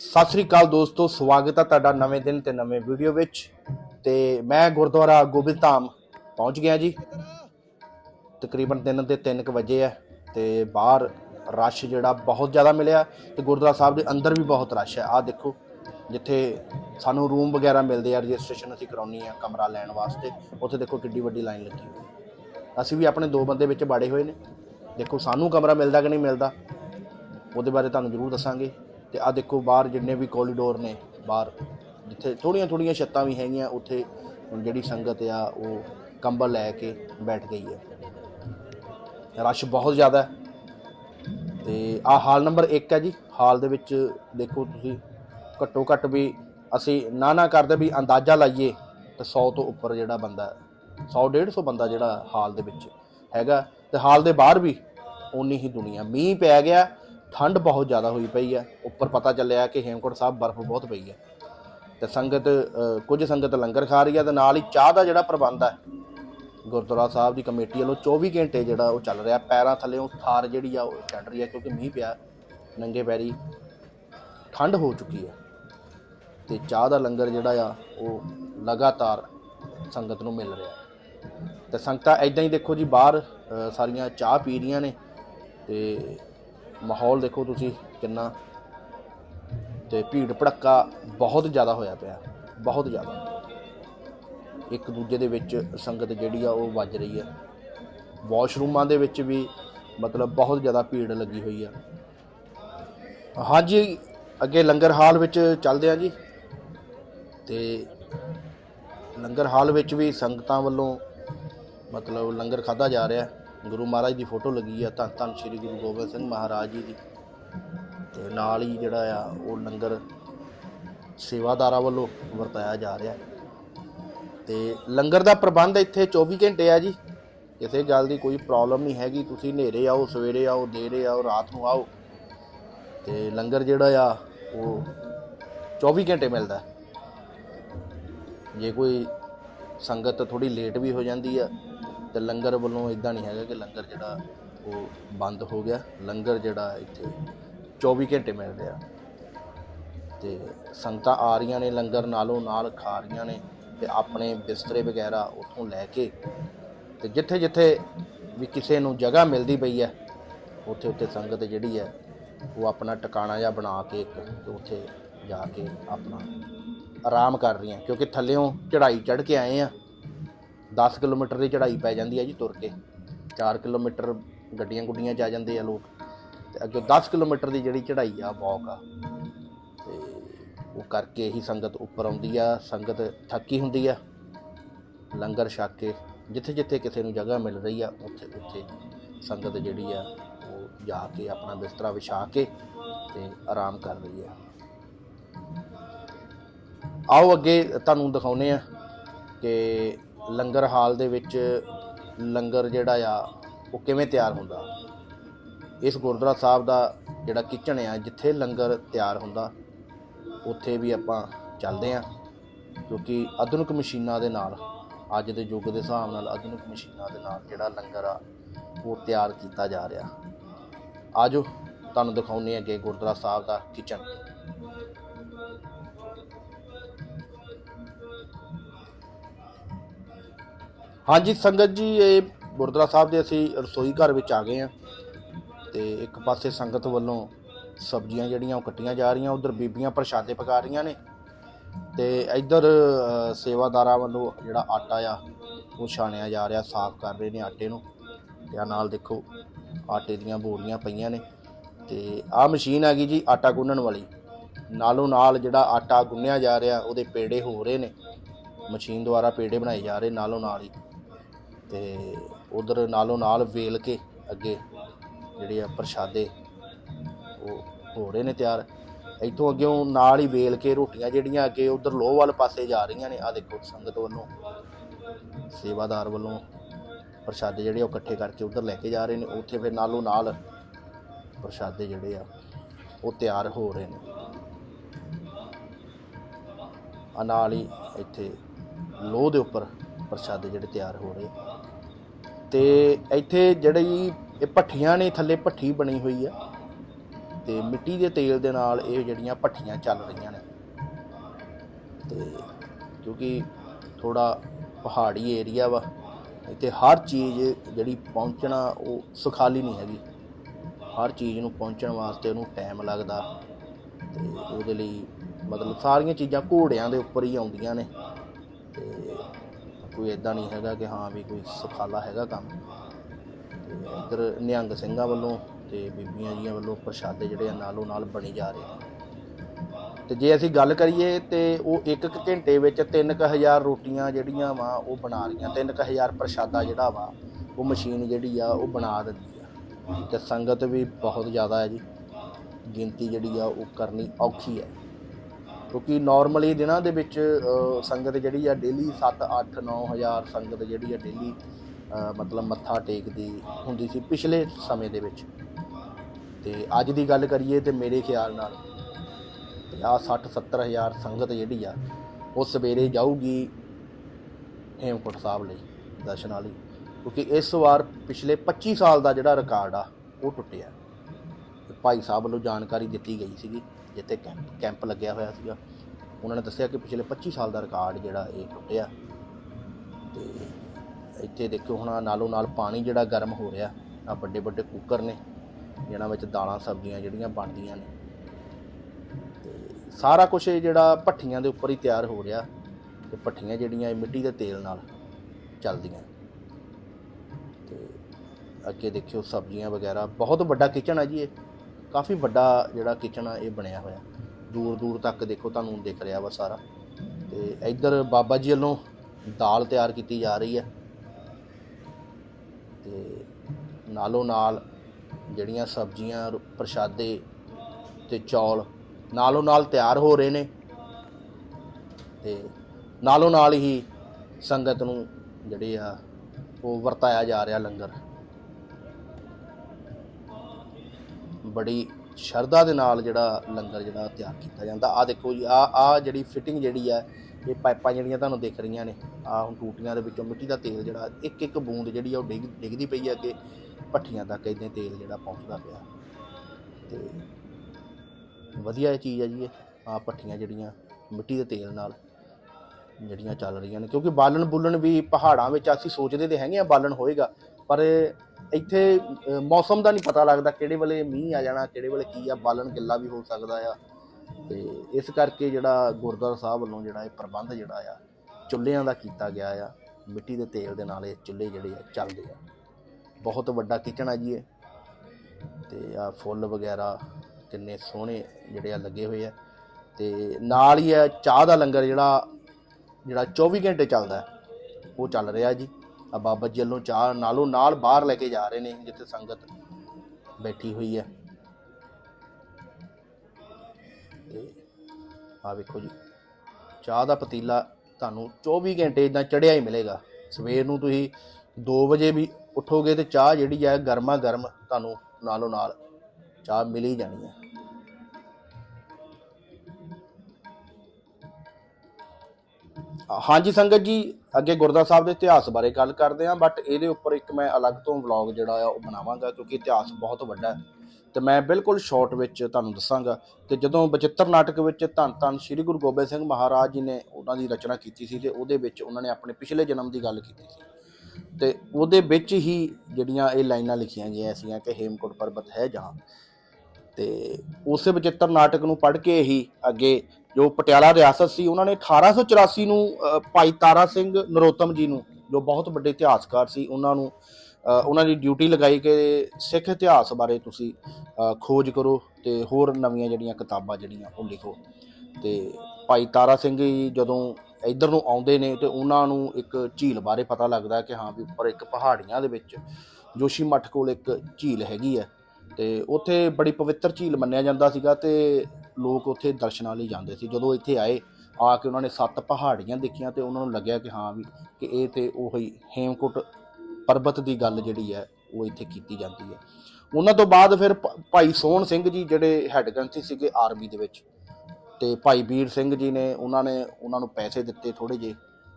ਸਤਿ ਸ੍ਰੀ ਅਕਾਲ ਦੋਸਤੋ, ਸਵਾਗਤ ਹੈ ਤੁਹਾਡਾ ਨਵੇਂ ਦਿਨ ਤੇ ਨਵੇਂ ਵੀਡੀਓ ਵਿੱਚ। ਤੇ ਮੈਂ ਗੁਰਦੁਆਰਾ ਗੋਬਿੰਦ ਧਾਮ ਪਹੁੰਚ ਗਿਆ ਜੀ। ਤਕਰੀਬਨ 3 ਦੇ 3 ਕੁ ਵਜੇ ਹੈ ਤੇ ਬਾਹਰ ਰਸ਼ ਜਿਹੜਾ ਬਹੁਤ ਜ਼ਿਆਦਾ ਮਿਲਿਆ ਤੇ ਗੁਰਦੁਆਰਾ ਸਾਹਿਬ ਦੇ ਅੰਦਰ ਵੀ ਬਹੁਤ ਰਸ਼ ਹੈ। ਆਹ ਦੇਖੋ, ਜਿੱਥੇ ਸਾਨੂੰ ਰੂਮ ਵਗੈਰਾ ਮਿਲਦੇ ਆ, ਰਜਿਸਟ੍ਰੇਸ਼ਨ ਅਸੀਂ ਕਰਾਉਣੀ ਆ ਕਮਰਾ ਲੈਣ ਵਾਸਤੇ, ਉੱਥੇ ਦੇਖੋ ਕਿੱਡੀ ਵੱਡੀ ਲਾਈਨ ਲੱਗੀ ਹੋਈ ਅਸੀਂ ਵੀ ਆਪਣੇ ਦੋ ਬੰਦੇ ਵਿੱਚ ਬਾੜੇ ਹੋਏ ਨੇ। ਦੇਖੋ ਸਾਨੂੰ ਕਮਰਾ ਮਿਲਦਾ ਕਿ ਨਹੀਂ ਮਿਲਦਾ, ਉਹਦੇ ਬਾਰੇ ਤੁਹਾਨੂੰ ਜ਼ਰੂਰ ਦੱਸਾਂਗੇ। ਤੇ ਆ ਦੇਖੋ ਬਾਹਰ ਜਿੰਨੇ ਵੀ ਕੋਰੀਡੋਰ ਨੇ ਬਾਹਰ, ਜਿੱਥੇ ਥੋੜੀਆਂ ਥੋੜੀਆਂ ਛੱਤਾਂ ਵੀ ਹੈਗੀਆਂ, ਉੱਥੇ ਜਿਹੜੀ ਸੰਗਤ ਆ, ਉਹ ਕੰਬਲ ਲੈ ਕੇ ਬੈਠ ਗਈ ਹੈ। ਰਸ਼ ਬਹੁਤ ਜ਼ਿਆਦਾ ਹੈ। ਤੇ ਆ ਹਾਲ ਨੰਬਰ 1 ਹੈ ਜੀ। ਹਾਲ ਦੇ ਵਿੱਚ ਦੇਖੋ ਤੁਸੀਂ, ਘੱਟੋ ਘੱਟ ਵੀ ਅਸੀਂ ਨਾ ਨਾ ਕਰਦੇ ਵੀ ਅੰਦਾਜ਼ਾ ਲਾਈਏ ਤੇ 100 ਤੋਂ ਉੱਪਰ ਜਿਹੜਾ ਬੰਦਾ 100 150 ਬੰਦਾ ਜਿਹੜਾ ਹਾਲ ਦੇ ਵਿੱਚ ਹੈਗਾ। ਤੇ ਹਾਲ ਦੇ ਬਾਹਰ ਵੀ ਉਨੀ ਹੀ ਦੁਨੀਆ। ਮੀਂਹ ਪੈ ਗਿਆ ਠੰਡ ਬਹੁਤ ਜ਼ਿਆਦਾ ਹੋਈ ਪਈ ਹੈ। ਉੱਪਰ ਪਤਾ ਚੱਲਿਆ ਕਿ ਹੇਮਕੋਟ ਸਾਹਿਬ ਬਰਫ਼ ਬਹੁਤ ਪਈ ਹੈ। ਤੇ ਸੰਗਤ ਕੁਝ ਸੰਗਤ ਲੰਗਰ ਖਾ ਰਹੀ ਹੈ ਤੇ ਨਾਲ ਹੀ ਚਾਹ ਦਾ ਜਿਹੜਾ ਪ੍ਰਬੰਧ ਹੈ, ਗੁਰਦੁਆਰਾ ਸਾਹਿਬ ਦੀ ਕਮੇਟੀ ਵੱਲੋਂ 24 ਘੰਟੇ ਜਿਹੜਾ ਉਹ ਚੱਲ ਰਿਹਾ। ਪੈਰਾਂ ਥੱਲੇ ਉਹ ਥਾਰ ਜਿਹੜੀ ਆ ਉਹ ਛੱਡ ਰਹੀ ਹੈ ਕਿਉਂਕਿ ਮੀਂਹ ਪਿਆ, ਨੰਗੇ ਪੈਰੀ ਠੰਡ ਹੋ ਚੁੱਕੀ ਹੈ। ਤੇ ਚਾਹ ਦਾ ਲੰਗਰ ਜਿਹੜਾ ਆ, ਉਹ ਲਗਾਤਾਰ ਸੰਗਤ ਨੂੰ ਮਿਲ ਰਿਹਾ ਤੇ ਸੰਗਤਾਂ ਐਦਾਂ ਹੀ ਦੇਖੋ ਜੀ, ਬਾਹਰ ਸਾਰੀਆਂ ਚਾਹ ਪੀ ਰਹੀਆਂ ਨੇ ਤੇ ਮਾਹੌਲ ਦੇਖੋ ਤੁਸੀਂ ਕਿੰਨਾ ਤੇ ਭੀੜ ਭੜੱਕਾ ਬਹੁਤ ਜ਼ਿਆਦਾ ਹੋਇਆ ਪਿਆ, ਬਹੁਤ ਜ਼ਿਆਦਾ। ਇੱਕ ਦੂਜੇ ਦੇ ਵਿੱਚ ਸੰਗਤ ਜਿਹੜੀ ਆ ਉਹ ਵੱਜ ਰਹੀ ਹੈ ਵਾਸ਼ਰੂਮਾਂ ਦੇ ਵਿੱਚ ਵੀ ਮਤਲਬ ਬਹੁਤ ਜ਼ਿਆਦਾ ਭੀੜ ਲੱਗੀ ਹੋਈ ਆ। ਹਾਂਜੀ, ਅੱਗੇ ਲੰਗਰ ਹਾਲ ਵਿੱਚ ਚੱਲਦੇ ਆ ਜੀ। ਤੇ ਲੰਗਰ ਹਾਲ ਵਿੱਚ ਵੀ ਸੰਗਤਾਂ ਵੱਲੋਂ ਮਤਲਬ ਲੰਗਰ ਖਾਦਾ ਜਾ ਰਿਹਾ। ਗੁਰੂ ਮਹਾਰਾਜ ਦੀ ਫੋਟੋ ਲੱਗੀ ਆ, ਧੰਨ ਧੰਨ ਸ੍ਰੀ ਗੁਰੂ ਗੋਬਿੰਦ ਸਿੰਘ ਮਹਾਰਾਜ ਜੀ ਦੀ। ਤੇ ਨਾਲ ਹੀ ਜਿਹੜਾ ਆ, ਉਹ ਲੰਗਰ ਸੇਵਾਦਾਰਾਂ ਵੱਲੋਂ ਵਰਤਾਇਆ ਜਾ ਰਿਹਾ। ਹੈ। ਤੇ ਲੰਗਰ ਦਾ ਪ੍ਰਬੰਧ ਇੱਥੇ 24 ਘੰਟੇ ਆ ਜੀ। ਕਿਸੇ ਗੱਲ ਦੀ ਕੋਈ ਪ੍ਰੋਬਲਮ ਨਹੀਂ ਹੈਗੀ। ਤੁਸੀਂ ਹਨੇਰੇ ਆਓ, ਸਵੇਰੇ ਆਓ, ਦੇਰੇ ਆਓ, ਰਾਤ ਨੂੰ ਆਓ। ਤੇ ਲੰਗਰ ਜਿਹੜਾ ਆ, ਉਹ 24 ਘੰਟੇ ਮਿਲਦਾ। ਜੇ ਕੋਈ ਸੰਗਤ ਥੋੜੀ ਲੇਟ ਵੀ ਹੋ ਜਾਂਦੀ ਆ ਤੇ ਲੰਗਰ ਵੱਲੋਂ ਇਦਾਂ ਨਹੀਂ ਹੈਗਾ ਕਿ ਲੰਗਰ ਜਿਹੜਾ ਉਹ ਬੰਦ ਹੋ ਗਿਆ। ਲੰਗਰ ਜਿਹੜਾ ਇੱਥੇ 24 ਘੰਟੇ ਮਿਲ ਰਿਹਾ। ਤੇ ਸੰਗਤਾਂ ਆ ਰਹੀਆਂ ਨੇ ਲੰਗਰ ਨਾਲੋਂ ਨਾਲ ਖਾ ਰਹੀਆਂ ਨੇ ਤੇ ਆਪਣੇ ਬਿਸਤਰੇ ਵਗੈਰਾ ਉੱਥੋਂ ਲੈ ਕੇ ਤੇ ਜਿੱਥੇ ਜਿੱਥੇ ਵੀ ਕਿਸੇ ਨੂੰ ਜਗ੍ਹਾ ਮਿਲਦੀ ਪਈ ਹੈ ਉੱਥੇ ਉੱਥੇ ਸੰਗਤ ਜਿਹੜੀ ਹੈ ਉਹ ਆਪਣਾ ਟਿਕਾਣਾ ਜਿਹਾ ਬਣਾ ਕੇ ਇੱਕ ਤੇ ਉੱਥੇ ਜਾ ਕੇ ਆਪਣਾ ਆਰਾਮ ਕਰ ਰਹੀਆਂ। ਕਿਉਂਕਿ ਥੱਲਿਓਂ ਚੜ੍ਹਾਈ ਚੜ੍ਹ ਕੇ ਆਏ ਆ। 10 ਕਿਲੋਮੀਟਰ ਦੀ ਚੜ੍ਹਾਈ ਪੈ ਜਾਂਦੀ ਹੈ ਜੀ ਤੁਰ ਕੇ। 4 ਕਿਲੋਮੀਟਰ ਗੱਡੀਆਂ ਗੁੱਡੀਆਂ 'ਚ ਆ ਜਾਂਦੇ ਆ ਲੋਕ। ਤੇ ਅੱਗੇ 10 ਕਿਲੋਮੀਟਰ ਦੀ ਜਿਹੜੀ ਚੜ੍ਹਾਈ ਆ ਵਾਕ ਆ। ਤੇ ਉਹ ਕਰਕੇ ਹੀ ਸੰਗਤ ਉੱਪਰ ਆਉਂਦੀ ਆ। ਸੰਗਤ ਥੱਕੀ ਹੁੰਦੀ ਆ। ਲੰਗਰ ਛਕ ਕੇ ਜਿੱਥੇ ਜਿੱਥੇ ਕਿਸੇ ਨੂੰ ਜਗ੍ਹਾ ਮਿਲ ਰਹੀ ਆ, ਉੱਥੇ ਉੱਥੇ ਸੰਗਤ ਜਿਹੜੀ ਆ, ਉਹ ਜਾ ਕੇ ਆਪਣਾ ਬਿਸਤਰਾ ਵਿਛਾ ਕੇ ਤੇ ਆਰਾਮ ਕਰ ਰਹੀ ਆ। ਆਓ ਅੱਗੇ ਤੁਹਾਨੂੰ ਦਿਖਾਉਨੇ ਆ ਕਿ ਲੰਗਰ ਹਾਲ ਦੇ ਵਿੱਚ ਲੰਗਰ ਜਿਹੜਾ ਆ, ਉਹ ਕਿਵੇਂ ਤਿਆਰ ਹੁੰਦਾ? ਇਸ ਗੁਰਦੁਆਰਾ ਸਾਹਿਬ ਦਾ ਜਿਹੜਾ ਕਿਚਨ ਆ, ਜਿੱਥੇ ਲੰਗਰ ਤਿਆਰ ਹੁੰਦਾ, ਉੱਥੇ ਵੀ ਆਪਾਂ ਚੱਲਦੇ ਆ, ਕਿਉਂਕਿ ਆਧੁਨਿਕ ਮਸ਼ੀਨਾਂ ਦੇ ਨਾਲ, ਅੱਜ ਦੇ ਯੁੱਗ ਦੇ ਹਿਸਾਬ ਨਾਲ ਆਧੁਨਿਕ ਮਸ਼ੀਨਾਂ ਦੇ ਨਾਲ ਜਿਹੜਾ ਲੰਗਰ ਆ, ਉਹ ਤਿਆਰ ਕੀਤਾ ਜਾ ਰਿਹਾ। ਆਜੋ, ਤੁਹਾਨੂੰ ਦਿਖਾਉਨੇ ਅੱਗੇ ਗੁਰਦੁਆਰਾ ਸਾਹਿਬ ਦਾ ਕਿਚਨ ਹਾਂਜੀ, ਸੰਗਤ ਜੀ, ਇਹ ਗੁਰਦੁਆਰਾ ਸਾਹਿਬ ਦੇ ਅਸੀਂ ਰਸੋਈ ਘਰ ਵਿੱਚ ਆ ਗਏ ਆ ਤੇ ਇੱਕ ਪਾਸੇ ਸੰਗਤ ਵੱਲੋਂ ਸਬਜ਼ੀਆਂ ਜਿਹੜੀਆਂ ਉਹ ਕੱਟੀਆਂ ਜਾ ਰਹੀਆਂ, ਉਧਰ ਬੀਬੀਆਂ ਪ੍ਰਸ਼ਾਦੇ ਪਕਾ ਰਹੀਆਂ ਨੇ ਤੇ ਇੱਧਰ ਸੇਵਾਦਾਰਾਂ ਵੱਲੋਂ ਜਿਹੜਾ ਆਟਾ ਆ, ਉਹ ਛਾਣਿਆ ਜਾ ਰਿਹਾ, ਸਾਫ਼ ਕਰ ਰਹੇ ਨੇ ਆਟੇ ਨੂੰ ਤੇ ਆਹ ਨਾਲ ਦੇਖੋ ਆਟੇ ਦੀਆਂ ਬੋਰੀਆਂ ਪਈਆਂ ਨੇ ਤੇ ਆਹ ਮਸ਼ੀਨ ਹੈਗੀ ਜੀ ਆਟਾ ਗੁੰਨਣ ਵਾਲੀ, ਨਾਲੋਂ ਨਾਲ ਜਿਹੜਾ ਆਟਾ ਗੁੰਨਿਆ ਜਾ ਰਿਹਾ, ਉਹਦੇ ਪੇੜੇ ਹੋ ਰਹੇ ਨੇ, ਮਸ਼ੀਨ ਦੁਆਰਾ ਪੇੜੇ ਬਣਾਏ ਜਾ ਰਹੇ, ਨਾਲੋਂ ਨਾਲ ਹੀ। ਤੇ ਉਧਰ ਨਾਲੋਂ ਨਾਲ ਵੇਲ ਕੇ ਅੱਗੇ ਜਿਹੜੇ ਆ ਪ੍ਰਸ਼ਾਦੇ, ਉਹ ਹੋ ਰਹੇ ਨੇ ਤਿਆਰ। ਇੱਥੋਂ ਅੱਗੇ ਨਾਲ ਹੀ ਵੇਲ ਕੇ ਰੋਟੀਆਂ ਜਿਹੜੀਆਂ ਅੱਗੇ ਉਧਰ ਲੋਹ ਵਾਲੇ ਪਾਸੇ ਜਾ ਰਹੀਆਂ ਨੇ ਆ ਦੇਖੋ ਸੰਗਤ ਵੱਲੋਂ ਸੇਵਾਦਾਰ ਵੱਲੋਂ ਪ੍ਰਸ਼ਾਦੇ ਜਿਹੜੇ ਉਹ ਇਕੱਠੇ ਕਰਕੇ ਉਧਰ ਲੈ ਕੇ ਜਾ ਰਹੇ ਨੇ। ਉੱਥੇ ਫਿਰ ਨਾਲੋਂ ਨਾਲ ਪ੍ਰਸ਼ਾਦੇ ਜਿਹੜੇ ਆ, ਉਹ ਤਿਆਰ ਹੋ ਰਹੇ ਨੇ। ਆ ਨਾਲ ਹੀ ਇੱਥੇ ਲੋਹ ਦੇ ਉੱਪਰ ਪ੍ਰਸ਼ਾਦੇ ਜਿਹੜੇ ਤਿਆਰ ਹੋ ਰਹੇ। ਤੇ ਇੱਥੇ ਜਿਹੜੀ ਇਹ ਭੱਠੀਆਂ ਨੇ, ਥੱਲੇ ਭੱਠੀ ਬਣੀ ਹੋਈ ਆ। ਤੇ ਮਿੱਟੀ ਦੇ ਤੇਲ ਦੇ ਨਾਲ ਇਹ ਜਿਹੜੀਆਂ ਭੱਠੀਆਂ ਚੱਲ ਰਹੀਆਂ ਨੇ। ਤੇ ਕਿਉਂਕਿ ਥੋੜਾ ਪਹਾੜੀ ਏਰੀਆ ਵਾ, ਇੱਥੇ ਹਰ ਚੀਜ਼ ਜਿਹੜੀ ਪਹੁੰਚਣਾ ਉਹ ਸੁਖਾਲੀ ਨਹੀਂ ਹੈਗੀ। ਹਰ ਚੀਜ਼ ਨੂੰ ਪਹੁੰਚਣ ਵਾਸਤੇ ਉਹਨੂੰ ਟਾਈਮ ਲੱਗਦਾ। ਤੇ ਉਹਦੇ ਲਈ ਮਤਲਬ ਸਾਰੀਆਂ ਚੀਜ਼ਾਂ ਘੋੜਿਆਂ ਦੇ ਉੱਪਰ ਹੀ ਆਉਂਦੀਆਂ ਨੇ। ਤੇ ਕੋਈ ਇਦਾਂ ਨਹੀਂ ਹੈਗਾ ਕਿ ਹਾਂ ਵੀ ਕੋਈ ਸੁਖਾਲਾ ਹੈਗਾ ਕੰਮ। ਤੇ ਇੱਧਰ ਨਿਹੰਗ ਸਿੰਘਾਂ ਵੱਲੋਂ ਤੇ ਬੀਬੀਆਂ ਜੀਆਂ ਵੱਲੋਂ ਪ੍ਰਸ਼ਾਦੇ ਜਿਹੜੇ ਆ ਨਾਲੋਂ ਨਾਲ ਬਣੀ ਜਾ ਰਹੇ ਨੇ। ਤੇ ਜੇ ਅਸੀਂ ਗੱਲ ਕਰੀਏ ਤੇ ਉਹ ਇੱਕ ਇੱਕ ਘੰਟੇ ਵਿੱਚ 3000 ਰੋਟੀਆਂ ਜਿਹੜੀਆਂ ਵਾ ਉਹ ਬਣਾ ਰਹੀਆਂ 3000 ਪ੍ਰਸ਼ਾਦਾ ਜਿਹੜਾ ਵਾ ਉਹ ਮਸ਼ੀਨ ਜਿਹੜੀ ਆ ਉਹ ਬਣਾ ਦਿੰਦੀ ਆ। ਤੇ ਸੰਗਤ ਵੀ ਬਹੁਤ ਜ਼ਿਆਦਾ ਹੈ ਜੀ। ਗਿਣਤੀ ਜਿਹੜੀ ਆ ਉਹ ਕਰਨੀ ਔਖੀ ਹੈ। ਕਿਉਂਕਿ ਨਾਰਮਲੀ ਦਿਨਾਂ ਦੇ ਵਿੱਚ ਸੰਗਤ ਜਿਹੜੀ ਆ ਡੇਲੀ 7 8 9000 ਸੰਗਤ ਜਿਹੜੀ ਆ ਡੇਲੀ ਮਤਲਬ ਮੱਥਾ ਟੇਕਦੀ ਹੁੰਦੀ ਸੀ ਪਿਛਲੇ ਸਮੇਂ ਦੇ ਵਿੱਚ। ਤੇ ਅੱਜ ਦੀ ਗੱਲ ਕਰੀਏ ਤੇ ਮੇਰੇ ਖਿਆਲ ਨਾਲ 50 60 70 ਹਜ਼ਾਰ ਸੰਗਤ ਜਿਹੜੀ ਆ, ਉਹ ਸਵੇਰੇ ਜਾਊਗੀ ਹੇਮਕੁੰਟ ਸਾਹਿਬ ਲਈ ਦਰਸ਼ਨਾਂ ਲਈ ਕਿਉਂਕਿ ਇਸ ਵਾਰ ਪਿਛਲੇ 25 ਸਾਲ ਦਾ ਜਿਹੜਾ ਰਿਕਾਰਡ ਆ, ਉਹ ਟੁੱਟਿਆ। ਭਾਈ ਸਾਹਿਬ ਵੱਲੋਂ ਜਾਣਕਾਰੀ ਦਿੱਤੀ ਗਈ ਸੀਗੀ। ਜਿੱਥੇ ਕੈਂਪ ਕੈਂਪ ਲੱਗਿਆ ਹੋਇਆ ਸੀਗਾ। ਉਹਨਾਂ ਨੇ ਦੱਸਿਆ ਕਿ ਪਿਛਲੇ 25 ਸਾਲ ਦਾ ਰਿਕਾਰਡ ਜਿਹੜਾ ਇਹ ਟੁੱਟਿਆ। ਤੇ ਇੱਥੇ ਦੇਖੋ ਹੁਣ ਨਾਲੋਂ ਨਾਲ ਪਾਣੀ ਜਿਹੜਾ ਗਰਮ ਹੋ ਰਿਹਾ ਆ ਵੱਡੇ ਵੱਡੇ ਕੁੱਕਰ ਨੇ ਜਿਹਨਾਂ ਵਿੱਚ ਦਾਲਾਂ, ਸਬਜ਼ੀਆਂ ਜਿਹੜੀਆਂ ਬਣਦੀਆਂ ਨੇ। ਤੇ ਸਾਰਾ ਕੁਝ ਜਿਹੜਾ ਭੱਠੀਆਂ ਦੇ ਉੱਪਰ ਹੀ ਤਿਆਰ ਹੋ ਰਿਹਾ ਤੇ ਭੱਠੀਆਂ ਜਿਹੜੀਆਂ ਇਹ ਮਿੱਟੀ ਦੇ ਤੇਲ ਨਾਲ ਚੱਲਦੀਆਂ। ਤੇ ਅੱਗੇ ਦੇਖਿਓ ਸਬਜ਼ੀਆਂ ਵਗੈਰਾ, ਬਹੁਤ ਵੱਡਾ ਕਿਚਨ ਹੈ ਜੀ ਇਹ। ਕਾਫੀ ਵੱਡਾ ਜਿਹੜਾ ਕਿਚਨ ਆ, ਇਹ ਬਣਿਆ ਹੋਇਆ। ਦੂਰ ਦੂਰ ਤੱਕ ਦੇਖੋ, ਤੁਹਾਨੂੰ ਦਿਖ ਰਿਹਾ ਵਾ ਸਾਰਾ। ਤੇ ਇੱਧਰ ਬਾਬਾ ਜੀ ਵੱਲੋਂ ਦਾਲ ਤਿਆਰ ਕੀਤੀ ਜਾ ਰਹੀ ਹੈ। ਤੇ ਨਾਲੋਂ ਨਾਲ ਜਿਹੜੀਆਂ ਸਬਜ਼ੀਆਂ ਪ੍ਰਸ਼ਾਦੇ ਤੇ ਚੌਲ ਨਾਲੋਂ ਨਾਲ ਤਿਆਰ ਹੋ ਰਹੇ ਨੇ। ਤੇ ਨਾਲੋਂ ਨਾਲ ਹੀ ਸੰਗਤ ਨੂੰ ਜਿਹੜੇ ਆ, ਉਹ ਵਰਤਾਇਆ ਜਾ ਰਿਹਾ ਲੰਗਰ। ਬੜੀ ਸ਼ਰਧਾ ਦੇ ਨਾਲ ਜਿਹੜਾ ਲੰਗਰ ਜਿਹੜਾ ਤਿਆਰ ਕੀਤਾ ਜਾਂਦਾ। ਆ ਦੇਖੋ ਜੀ ਆ ਆ ਜਿਹੜੀ ਫਿਟਿੰਗ ਜਿਹੜੀ ਹੈ, ਇਹ ਪਾਈਪਾਂ ਜਿਹੜੀਆਂ ਤੁਹਾਨੂੰ ਦਿਖ ਰਹੀਆਂ ਨੇ ਆ ਹੁਣ ਟੂਟੀਆਂ ਦੇ ਵਿੱਚੋਂ ਮਿੱਟੀ ਦਾ ਤੇਲ ਜਿਹੜਾ ਇੱਕ ਇੱਕ ਬੂੰਦ ਜਿਹੜੀ ਆ ਉਹ ਡਿੱਗ, ਡਿੱਗਦੀ ਪਈ ਹੈ ਅੱਗੇ ਭੱਠੀਆਂ ਤੱਕ ਇਦਾਂ ਤੇਲ ਜਿਹੜਾ ਪਹੁੰਚਦਾ ਪਿਆ। ਤੇ ਵਧੀਆ ਚੀਜ਼ ਹੈ ਜੀ, ਇਹ ਆ ਭੱਠੀਆਂ ਜਿਹੜੀਆਂ, ਮਿੱਟੀ ਦੇ ਤੇਲ ਨਾਲ ਜਿਹੜੀਆਂ ਚੱਲ ਰਹੀਆਂ ਨੇ, ਕਿਉਂਕਿ ਬਾਲਣ ਬੁੱਲਣ ਵੀ ਪਹਾੜਾਂ ਵਿੱਚ ਅਸੀਂ ਸੋਚਦੇ ਤੇ ਹੈਗੇ ਆ ਬਾਲਣ ਹੋਏਗਾ, ਪਰ ਇੱਥੇ ਅ, ਮੌਸਮ ਦਾ ਨਹੀਂ ਪਤਾ ਲੱਗਦਾ ਕਿਹੜੇ ਵੇਲੇ ਮੀਂਹ ਆ ਜਾਣਾ ਕਿਹੜੇ ਵੇਲੇ ਕੀ ਆ ਬਾਲਣ ਗਿੱਲਾ ਵੀ ਹੋ ਸਕਦਾ ਆ। ਤੇ ਇਸ ਕਰਕੇ ਜਿਹੜਾ ਗੁਰਦੁਆਰਾ ਸਾਹਿਬ ਵੱਲੋਂ ਜਿਹੜਾ ਇਹ ਪ੍ਰਬੰਧ ਜਿਹੜਾ ਆ ਚੁੱਲ੍ਹਿਆਂ ਦਾ ਕੀਤਾ ਗਿਆ ਆ। ਮਿੱਟੀ ਦੇ ਤੇਲ ਦੇ ਨਾਲ ਇਹ ਚੁੱਲ੍ਹੇ ਜਿਹੜੇ ਆ ਚੱਲਦੇ ਆ। ਬਹੁਤ ਵੱਡਾ ਕਿਚਨ ਆ ਜੀ ਇਹ। ਤੇ ਆ ਫੁੱਲ ਵਗੈਰਾ ਕਿੰਨੇ ਸੋਹਣੇ ਜਿਹੜੇ ਆ ਲੱਗੇ ਹੋਏ ਆ। ਤੇ ਨਾਲ ਹੀ ਆ ਚਾਹ ਦਾ ਲੰਗਰ ਜਿਹੜਾ ਜਿਹੜਾ 24 ਘੰਟੇ ਚੱਲਦਾ ਹੈ, ਉਹ ਚੱਲ ਰਿਹਾ ਜੀ। ਬਾਬਾ ਜੀ ਵੱਲੋਂ ਚਾਹ ਨਾਲੋਂ ਨਾਲ ਬਾਹਰ ਲੈ ਕੇ ਜਾ ਰਹੇ ਨੇ ਜਿੱਥੇ ਸੰਗਤ ਬੈਠੀ ਹੋਈ ਹੈ। ਤੇ ਆ ਵੇਖੋ ਜੀ, ਚਾਹ ਦਾ ਪਤੀਲਾ ਤੁਹਾਨੂੰ 24 ਘੰਟੇ ਇਦਾਂ ਚੜਿਆ ਹੀ ਮਿਲੇਗਾ। ਸਵੇਰ ਨੂੰ ਤੁਸੀਂ 2 ਵਜੇ ਵੀ ਉੱਠੋਗੇ ਤੇ ਚਾਹ ਜਿਹੜੀ ਹੈ ਗਰਮਾ ਗਰਮ ਤੁਹਾਨੂੰ ਨਾਲੋਂ ਨਾਲ ਚਾਹ ਮਿਲ ਹੀ ਜਾਣੀ ਹੈ। ਹਾਂਜੀ ਸੰਗਤ ਜੀ ਅੱਗੇ ਗੁਰਦਾ ਸਾਹਿਬ ਦੇ ਇਤਿਹਾਸ ਬਾਰੇ ਗੱਲ ਕਰਦੇ ਹਾਂ ਬਟ ਇਹਦੇ ਉੱਪਰ ਇੱਕ ਮੈਂ ਅਲੱਗ ਤੋਂ ਵਲੌਗ ਜਿਹੜਾ ਆ, ਉਹ ਬਣਾਵਾਂਗਾ, ਕਿਉਂਕਿ ਇਤਿਹਾਸ ਬਹੁਤ ਵੱਡਾ ਹੈ। ਤੇ ਮੈਂ ਬਿਲਕੁਲ ਸ਼ਾਰਟ ਵਿੱਚ ਤੁਹਾਨੂੰ ਦੱਸਾਂਗਾ ਕਿ ਜਦੋਂ ਬਚਿੱਤਰ ਨਾਟਕ ਵਿੱਚ ਧੰਨ ਧੰਨ ਸ੍ਰੀ ਗੁਰੂ ਗੋਬਿੰਦ ਸਿੰਘ ਮਹਾਰਾਜ ਜੀ ਨੇ ਉਹਨਾਂ ਦੀ ਰਚਨਾ ਕੀਤੀ ਸੀ, ਤੇ ਉਹਦੇ ਵਿੱਚ ਉਹਨਾਂ ਨੇ ਆਪਣੇ ਪਿਛਲੇ ਜਨਮ ਦੀ ਗੱਲ ਕੀਤੀ ਸੀ। ਤੇ ਉਹਦੇ ਵਿੱਚ ਹੀ ਜਿਹੜੀਆਂ ਇਹ ਲਾਈਨਾਂ ਲਿਖੀਆਂ ਗਈਆਂ ਸੀਗੀਆਂ ਕਿ ਹੇਮਕੁੰਟ ਪਰਬਤ ਹੈ ਜਹਾਂ। ਤੇ ਉਸੇ ਬਚਿੱਤਰ ਨਾਟਕ ਨੂੰ ਪੜ੍ਹ ਕੇ ਹੀ ਅੱਗੇ ਜੋ ਪਟਿਆਲਾ ਰਿਆਸਤ ਸੀ, ਉਹਨਾਂ ਨੇ 1884 ਨੂੰ ਭਾਈ ਤਾਰਾ ਸਿੰਘ ਨਰੋਤਮ ਜੀ ਨੂੰ, ਜੋ ਬਹੁਤ ਵੱਡੇ ਇਤਿਹਾਸਕਾਰ ਸੀ, ਉਹਨਾਂ ਨੂੰ ਉਹਨਾਂ ਦੀ ਡਿਊਟੀ ਲਗਾਈ ਕਿ ਸਿੱਖ ਇਤਿਹਾਸ ਬਾਰੇ ਤੁਸੀਂ ਖੋਜ ਕਰੋ ਤੇ ਹੋਰ ਨਵੀਆਂ ਜਿਹੜੀਆਂ ਕਿਤਾਬਾਂ ਜਿਹੜੀਆਂ ਉਹ ਲਿਖੋ। ਤੇ ਭਾਈ ਤਾਰਾ ਸਿੰਘ ਜੀ ਜਦੋਂ ਇੱਧਰ ਨੂੰ ਆਉਂਦੇ ਨੇ ਤੇ ਉਹਨਾਂ ਨੂੰ ਇੱਕ ਝੀਲ ਬਾਰੇ ਪਤਾ ਲੱਗਦਾ ਕਿ ਹਾਂ ਵੀ ਉੱਪਰ ਇੱਕ ਪਹਾੜੀਆਂ ਦੇ ਵਿੱਚ ਜੋਸ਼ੀ ਮੱਠ ਕੋਲ ਇੱਕ ਝੀਲ ਹੈਗੀ ਹੈ। ਤੇ ਉੱਥੇ ਬੜੀ ਪਵਿੱਤਰ ਝੀਲ ਮੰਨਿਆ ਜਾਂਦਾ ਸੀਗਾ ਤੇ ਲੋਕ ਉੱਥੇ ਦਰਸ਼ਨਾਂ ਲਈ ਜਾਂਦੇ ਸੀ। ਜਦੋਂ ਇੱਥੇ ਆਏ, ਆ ਕੇ ਉਹਨਾਂ ਨੇ ਸੱਤ ਪਹਾੜੀਆਂ ਦੇਖੀਆਂ ਤੇ ਉਹਨਾਂ ਨੂੰ ਲੱਗਿਆ ਕਿ ਹਾਂ ਵੀ ਕਿ ਇਹ ਤੇ ਉਹੀ ਹੇਮਕੁੱਟ ਪਰਬਤ ਦੀ ਗੱਲ ਜਿਹੜੀ ਹੈ, ਉਹ ਇੱਥੇ ਕੀਤੀ ਜਾਂਦੀ ਹੈ। ਉਹਨਾਂ ਤੋਂ ਬਾਅਦ ਫਿਰ ਭਾਈ ਸੋਹਣ ਸਿੰਘ ਜੀ ਜਿਹੜੇ ਹੈੱਡ ਗ੍ਰੰਥੀ ਸੀਗੇ ਆਰਮੀ ਦੇ ਵਿੱਚ ਤੇ ਭਾਈ ਵੀਰ ਸਿੰਘ ਜੀ ਨੇ ਉਹਨਾਂ ਨੇ, ਉਹਨਾਂ ਨੂੰ ਪੈਸੇ ਦਿੱਤੇ ਥੋੜੇ ਜਿਹੇ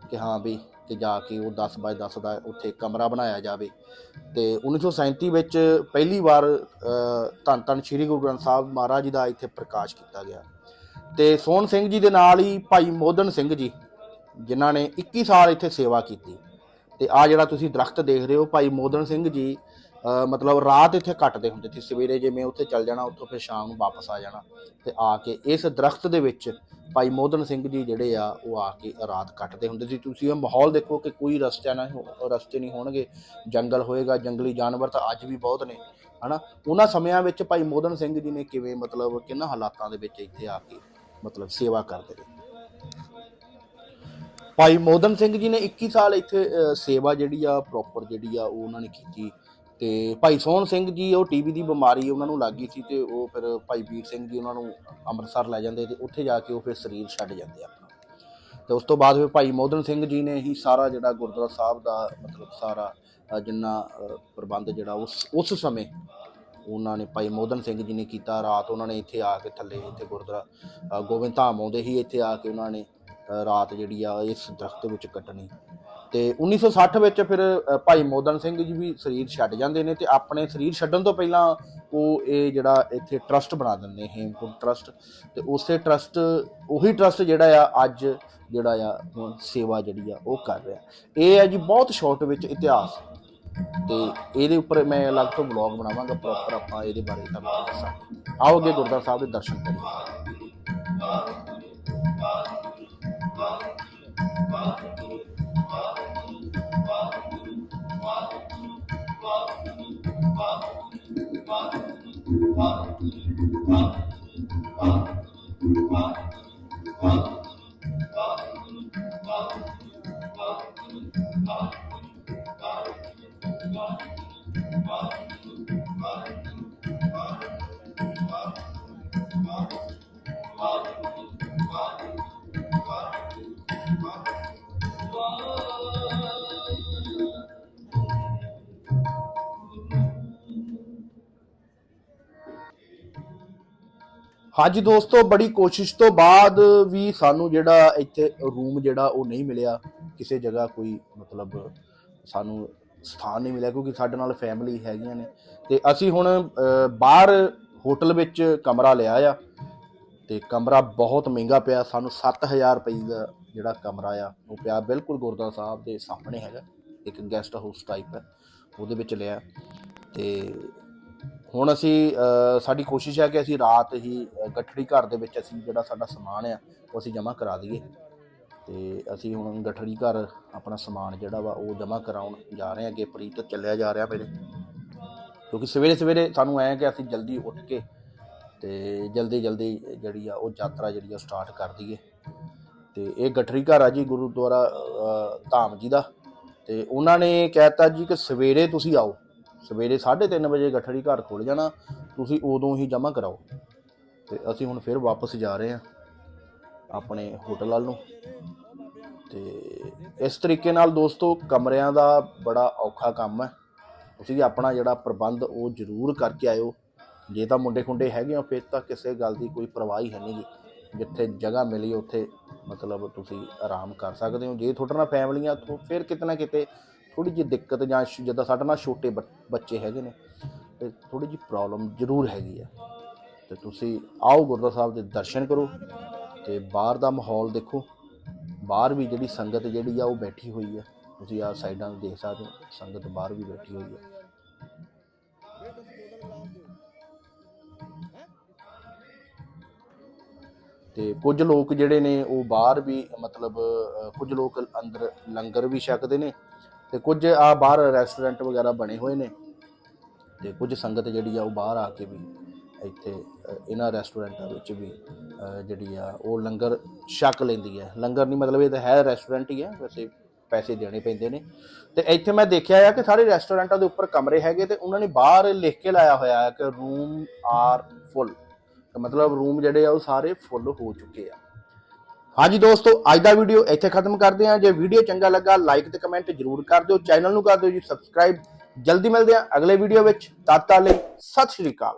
ਕਿ ਹਾਂ ਵੀ ਕਿ ਜਾ ਕੇ ਉਹ 10 ਬਾਏ 10 ਦਾ ਉੱਥੇ ਕਮਰਾ ਬਣਾਇਆ ਜਾਵੇ। ਤੇ 1937 ਵਿੱਚ ਪਹਿਲੀ ਵਾਰ ਧੰਨ ਧੰਨ ਸ੍ਰੀ ਗੁਰੂ ਗ੍ਰੰਥ ਸਾਹਿਬ ਮਹਾਰਾਜ ਜੀ ਦਾ ਇੱਥੇ ਪ੍ਰਕਾਸ਼ ਕੀਤਾ ਗਿਆ। ਤੇ ਸੋਹਣ ਸਿੰਘ ਜੀ ਦੇ ਨਾਲ ਹੀ ਭਾਈ ਮੋਦਨ ਸਿੰਘ ਜੀ, ਜਿਨ੍ਹਾਂ ਨੇ 21 ਸਾਲ ਇੱਥੇ ਸੇਵਾ ਕੀਤੀ। ਤੇ ਆ ਜਿਹੜਾ ਤੁਸੀਂ ਦਰਖਤ ਦੇਖ ਰਹੇ ਹੋ, ਭਾਈ ਮੋਦਨ ਸਿੰਘ ਜੀ ਮਤਲਬ ਰਾਤ ਇੱਥੇ ਕੱਟਦੇ ਹੁੰਦੇ ਸੀ। ਸਵੇਰੇ ਜਿਵੇਂ ਉੱਥੇ ਚੱਲ ਜਾਣਾ, ਉੱਥੋਂ ਫਿਰ ਸ਼ਾਮ ਨੂੰ ਵਾਪਸ ਆ ਜਾਣਾ। ਤੇ ਆ ਕੇ ਇਸ ਦਰਖਤ ਦੇ ਵਿੱਚ ਭਾਈ ਮੋਦਨ ਸਿੰਘ ਜੀ ਜਿਹੜੇ ਆ, ਉਹ ਆ ਕੇ ਰਾਤ ਕੱਟਦੇ ਹੁੰਦੇ ਸੀ। ਤੁਸੀਂ ਇਹ ਮਾਹੌਲ ਦੇਖੋ ਕਿ ਕੋਈ ਰਸਤਾ ਨਾ ਹੋ- ਰਸਤੇ ਨਹੀਂ ਹੋਣਗੇ। ਜੰਗਲ ਹੋਏਗਾ, ਜੰਗਲੀ ਜਾਨਵਰ ਤਾਂ ਅੱਜ ਵੀ ਬਹੁਤ ਨੇ, ਹਨਾ? ਉਹਨਾਂ ਸਮਿਆਂ ਵਿੱਚ ਭਾਈ ਮੋਦਨ ਸਿੰਘ ਜੀ ਨੇ ਕਿਵੇਂ ਮਤਲਬ ਕਿੰਨਾ ਹਾਲਾਤਾਂ ਦੇ ਵਿੱਚ ਇੱਥੇ ਆ ਕੇ ਮਤਲਬ ਸੇਵਾ ਕਰਦੇ ਰਹੇ? ਭਾਈ ਮੋਦਨ ਸਿੰਘ ਜੀ ਨੇ 21 ਸਾਲ ਇੱਥੇ ਸੇਵਾ ਜਿਹੜੀ ਆ ਪ੍ਰੋਪਰ ਜਿਹੜੀ ਆ, ਉਹ ਉਹਨਾਂ ਨੇ ਕੀਤੀ। ਤੇ ਭਾਈ ਸੋਹਣ ਸਿੰਘ ਜੀ, ਉਹ ਟੀਵੀ ਦੀ ਬਿਮਾਰੀ ਉਹਨਾਂ ਨੂੰ ਲੱਗ ਗਈ ਸੀ ਤੇ ਉਹ ਫਿਰ ਭਾਈ ਵੀਰ ਸਿੰਘ ਜੀ ਉਹਨਾਂ ਨੂੰ ਅੰਮ੍ਰਿਤਸਰ ਲੈ ਜਾਂਦੇ ਤੇ ਉੱਥੇ ਜਾ ਕੇ ਉਹ ਫਿਰ ਸਰੀਰ ਛੱਡ ਜਾਂਦੇ ਆਪਣਾ। ਤੇ ਉਸ ਤੋਂ ਬਾਅਦ ਫਿਰ ਭਾਈ ਮੋਦਨ ਸਿੰਘ ਜੀ ਨੇ ਹੀ ਸਾਰਾ ਜਿਹੜਾ ਗੁਰਦੁਆਰਾ ਸਾਹਿਬ ਦਾ ਮਤਲਬ ਸਾਰਾ ਜਿੰਨਾ ਪ੍ਰਬੰਧ ਜਿਹੜਾ ਉਸ ਉਸ ਸਮੇਂ ਉਹਨਾਂ ਨੇ ਭਾਈ ਮੋਦਨ ਸਿੰਘ ਜੀ ਨੇ ਕੀਤਾ, ਰਾਤ ਉਹਨਾਂ ਨੇ ਇੱਥੇ ਆ ਕੇ ਥੱਲੇ ਇੱਥੇ ਗੁਰਦੁਆਰਾ ਗੋਬਿੰਦ ਧਾਮ ਆਉਂਦੇ ਹੀ ਇੱਥੇ ਆ ਕੇ ਉਹਨਾਂ ਨੇ ਰਾਤ ਜਿਹੜੀ ਆ ਇਸ ਦਰਖਤ ਵਿੱਚ ਕੱਟਣੀ। ਤੇ 1960 ਵਿੱਚ ਫਿਰ ਭਾਈ ਮੋਦਨ ਸਿੰਘ ਜੀ ਵੀ ਸਰੀਰ ਛੱਡ ਜਾਂਦੇ ਨੇ ਤੇ ਆਪਣੇ ਸਰੀਰ ਛੱਡਣ ਤੋਂ ਪਹਿਲਾਂ ਉਹ ਇਹ ਜਿਹੜਾ ਇੱਥੇ ਟਰਸਟ ਬਣਾ ਦਿੰਦੇ, ਹੇਮਕੁੰਟ ਟਰਸਟ। ਤੇ ਉਸੇ ਟਰਸਟ, ਉਹੀ ਟਰਸਟ ਜਿਹੜਾ ਆ, ਅੱਜ ਜਿਹੜਾ ਆ, ਹੁਣ ਸੇਵਾ ਜਿਹੜੀ ਆ, ਉਹ ਕਰ ਰਿਹਾ। ਇਹ ਹੈ ਜੀ ਬਹੁਤ ਸ਼ਾਰਟ ਵਿੱਚ ਇਤਿਹਾਸ। ਤੇ ਇਹਦੇ ਉੱਪਰ ਮੈਂ ਅਲੱਗ ਤੋਂ ਵਲੌਗ ਬਣਾਵਾਂਗਾ ਪ੍ਰੋਪਰ ਆਪਾਂ ਇਹਦੇ ਬਾਰੇ ਤੁਹਾਨੂੰ ਦੱਸਾਂਗੇ। ਆਓਗੇ ਗੁਰਦੁਆਰਾ ਸਾਹਿਬ ਦੇ ਦਰਸ਼ਨ ਕਰੀਏ। Bye. Bye. Bye. ਹਾਂਜੀ ਦੋਸਤੋ, ਬੜੀ ਕੋਸ਼ਿਸ਼ ਤੋਂ ਬਾਅਦ ਵੀ ਸਾਨੂੰ ਜਿਹੜਾ ਇੱਥੇ ਰੂਮ ਜਿਹੜਾ ਉਹ ਨਹੀਂ ਮਿਲਿਆ। ਕਿਸੇ ਜਗ੍ਹਾ ਕੋਈ ਮਤਲਬ ਸਾਨੂੰ ਸਥਾਨ ਨਹੀਂ ਮਿਲਿਆ ਕਿਉਂਕਿ ਸਾਡੇ ਨਾਲ ਫੈਮਿਲੀ ਹੈਗੀਆਂ ਨੇ। ਤੇ ਅਸੀਂ ਹੁਣ ਬਾਹਰ ਹੋਟਲ ਵਿੱਚ ਕਮਰਾ ਲਿਆ ਆ ਤੇ ਕਮਰਾ ਬਹੁਤ ਮਹਿੰਗਾ ਪਿਆ। ਸਾਨੂੰ 7000 ਰੁਪਏ ਦਾ ਜਿਹੜਾ ਕਮਰਾ ਆ, ਉਹ ਪਿਆ ਬਿਲਕੁਲ ਗੁਰਦੁਆਰਾ ਸਾਹਿਬ ਦੇ ਸਾਹਮਣੇ ਹੈਗਾ। ਇੱਕ ਗੈਸਟ ਹਾਊਸ ਟਾਈਪ ਹੈ, ਉਹਦੇ ਵਿੱਚ ਲਿਆ। ਤੇ ਹੁਣ ਅਸੀਂ ਸਾਡੀ ਕੋਸ਼ਿਸ਼ ਹੈ ਕਿ ਅਸੀਂ ਰਾਤ ਹੀ ਗੱਠੜੀ ਘਰ ਦੇ ਵਿੱਚ ਅਸੀਂ ਜਿਹੜਾ ਸਾਡਾ ਸਮਾਨ ਆ, ਉਹ ਅਸੀਂ ਜਮ੍ਹਾਂ ਕਰਾ ਦਈਏ। ਤੇ ਅਸੀਂ ਹੁਣ ਗੱਠੜੀ ਘਰ ਆਪਣਾ ਸਮਾਨ ਜਿਹੜਾ ਵਾ, ਉਹ ਜਮ੍ਹਾਂ ਕਰਾਉਣ ਜਾ ਰਹੇ ਹਾਂ ਅੱਗੇ, ਪ੍ਰੀਤ ਚੱਲਿਆ ਜਾ ਰਿਹਾ ਮੇਰੇ। ਕਿਉਂਕਿ ਸਵੇਰੇ ਸਵੇਰੇ ਸਾਨੂੰ ਐਂ ਕਿ ਅਸੀਂ ਜਲਦੀ ਉੱਠ ਕੇ ਤੇ ਜਲਦੀ ਜਲਦੀ ਜਿਹੜੀ ਆ, ਉਹ ਯਾਤਰਾ ਜਿਹੜੀ ਆ ਸਟਾਰਟ ਕਰ ਦਈਏ। ਤੇ ਇਹ ਗੱਠੜੀ ਘਰ ਆ ਜੀ, ਗੁਰਦੁਆਰਾ ਧਾਮ ਜੀ ਦਾ। ਤੇ ਉਹਨਾਂ ਨੇ ਕਹਿਤਾ ਜੀ ਕਿ ਸਵੇਰੇ ਤੁਸੀਂ ਆਓ। ਸਵੇਰੇ 3:30 ਵਜੇ ਗੱਠੜੀ ਘਰ ਖੁੱਲ ਜਾਣਾ, ਤੁਸੀਂ ਉਦੋਂ ਹੀ ਜਮ੍ਹਾਂ ਕਰਾਓ। ਤੇ ਅਸੀਂ ਹੁਣ ਫਿਰ ਵਾਪਸ ਜਾ ਰਹੇ ਹਾਂ ਆਪਣੇ ਹੋਟਲ ਵੱਲ ਨੂੰ। ਤੇ ਇਸ ਤਰੀਕੇ ਨਾਲ ਦੋਸਤੋ, ਕਮਰਿਆਂ ਦਾ ਬੜਾ ਔਖਾ ਕੰਮ ਹੈ। ਤੁਸੀਂ ਆਪਣਾ ਜਿਹੜਾ ਪ੍ਰਬੰਧ ਉਹ ਜ਼ਰੂਰ ਕਰਕੇ ਆਇਓ। ਜੇ ਤਾਂ ਮੁੰਡੇ ਖੁੰਡੇ ਹੈਗੇ ਹੋ, ਫਿਰ ਤਾਂ ਕਿਸੇ ਗੱਲ ਦੀ ਕੋਈ ਪਰਵਾਹ ਹੀ ਹੈ ਨਹੀਂ ਗੀ। ਜਿੱਥੇ ਜਗ੍ਹਾ ਮਿਲੀ, ਉੱਥੇ ਮਤਲਬ ਤੁਸੀਂ ਆਰਾਮ ਕਰ ਸਕਦੇ ਹੋ। ਜੇ ਤੁਹਾਡੇ ਨਾਲ ਫੈਮਲੀਆਂ, ਤੋਂ ਫਿਰ ਕਿਤੇ ਨਾ ਕਿਤੇ ਥੋੜੀ ਜਿਹੀ ਦਿੱਕਤ ਜਾਂ ਜਿੱਦਾਂ ਸਾਡੇ ਨਾਲ ਛੋਟੇ ਬੱਚ- ਬੱਚੇ ਹੈਗੇ ਨੇ, ਤੇ ਥੋੜੀ ਜਿਹੀ ਪ੍ਰੋਬਲਮ ਜ਼ਰੂਰ ਹੈਗੀ ਆ ਤੇ ਤੁਸੀਂ ਆਓ ਗੁਰਦੁਆਰਾ ਸਾਹਿਬ ਦੇ ਦਰਸ਼ਨ ਕਰੋ ਤੇ ਬਾਹਰ ਦਾ ਮਾਹੌਲ ਦੇਖੋ। ਬਾਹਰ ਵੀ ਜਿਹੜੀ ਸੰਗਤ ਜਿਹੜੀ ਆ ਉਹ ਬੈਠੀ ਹੋਈ ਆ। ਤੁਸੀਂ ਆ ਸਾਈਡਾਂ ਨੂੰ ਦੇਖ ਸਕਦੇ ਹੋ, ਸੰਗਤ ਬਾਹਰ ਵੀ ਬੈਠੀ ਹੋਈ ਆ। ਤੇ ਕੁਝ ਲੋਕ ਜਿਹੜੇ ਨੇ ਉਹ ਬਾਹਰ ਵੀ ਮਤਲਬ ਕੁਝ ਲੋਕ ਅੰਦਰ ਲੰਗਰ ਵੀ ਛਕਦੇ ਨੇ। ਤੇ ਕੁਝ ਆ ਬਾਹਰ ਰੈਸਟੋਰੈਂਟ ਵਗੈਰਾ ਬਣੇ ਹੋਏ ਨੇ ਤੇ ਕੁਝ ਸੰਗਤ ਜਿਹੜੀ ਆ ਉਹ ਬਾਹਰ ਆ ਕੇ ਵੀ ਇੱਥੇ ਇਹਨਾਂ ਰੈਸਟੋਰੈਂਟਾਂ ਵਿੱਚ ਵੀ ਜਿਹੜੀ ਆ ਉਹ ਲੰਗਰ ਛਕ ਲੈਂਦੀ ਹੈ। ਲੰਗਰ ਨਹੀਂ ਮਤਲਬ ਇਹ ਤਾਂ ਹੈ ਰੈਸਟੋਰੈਂਟ ਹੀ ਹੈ, ਵੈਸੇ ਪੈਸੇ ਦੇਣੇ ਪੈਂਦੇ ਨੇ। ਤੇ ਇੱਥੇ ਮੈਂ ਦੇਖਿਆ ਆ ਕਿ ਸਾਰੇ ਰੈਸਟੋਰੈਂਟਾਂ ਦੇ ਉੱਪਰ ਕਮਰੇ ਹੈਗੇ ਤੇ ਉਹਨਾਂ ਨੇ ਬਾਹਰ ਲਿਖ ਕੇ ਲਾਇਆ ਹੋਇਆ ਹੈ ਕਿ ਰੂਮ ਆਰ ਫੁੱਲ ਮਤਲਬ ਰੂਮ ਜਿਹੜੇ ਆ ਉਹ ਸਾਰੇ ਫੁੱਲ ਹੋ ਚੁੱਕੇ ਆ। ਹਾਂਜੀ ਦੋਸਤੋ, ਅੱਜ ਦਾ ਵੀਡੀਓ ਇੱਥੇ ਖਤਮ ਕਰਦੇ ਹਾਂ। ਜੇ ਵੀਡੀਓ ਚੰਗਾ ਲੱਗਾ ਲਾਈਕ ਤੇ ਕਮੈਂਟ ਜਰੂਰ ਕਰ ਦਿਓ। ਚੈਨਲ ਨੂੰ ਕਰ ਦਿਓ ਜੀ ਸਬਸਕ੍ਰਾਈਬ ਜਲਦੀ ਮਿਲਦੇ ਹਾਂ ਅਗਲੇ ਵੀਡੀਓ ਵਿੱਚ। ਤਦ ਤੱਕ ਲਈ ਸਤਿ ਸ਼੍ਰੀ ਅਕਾਲ।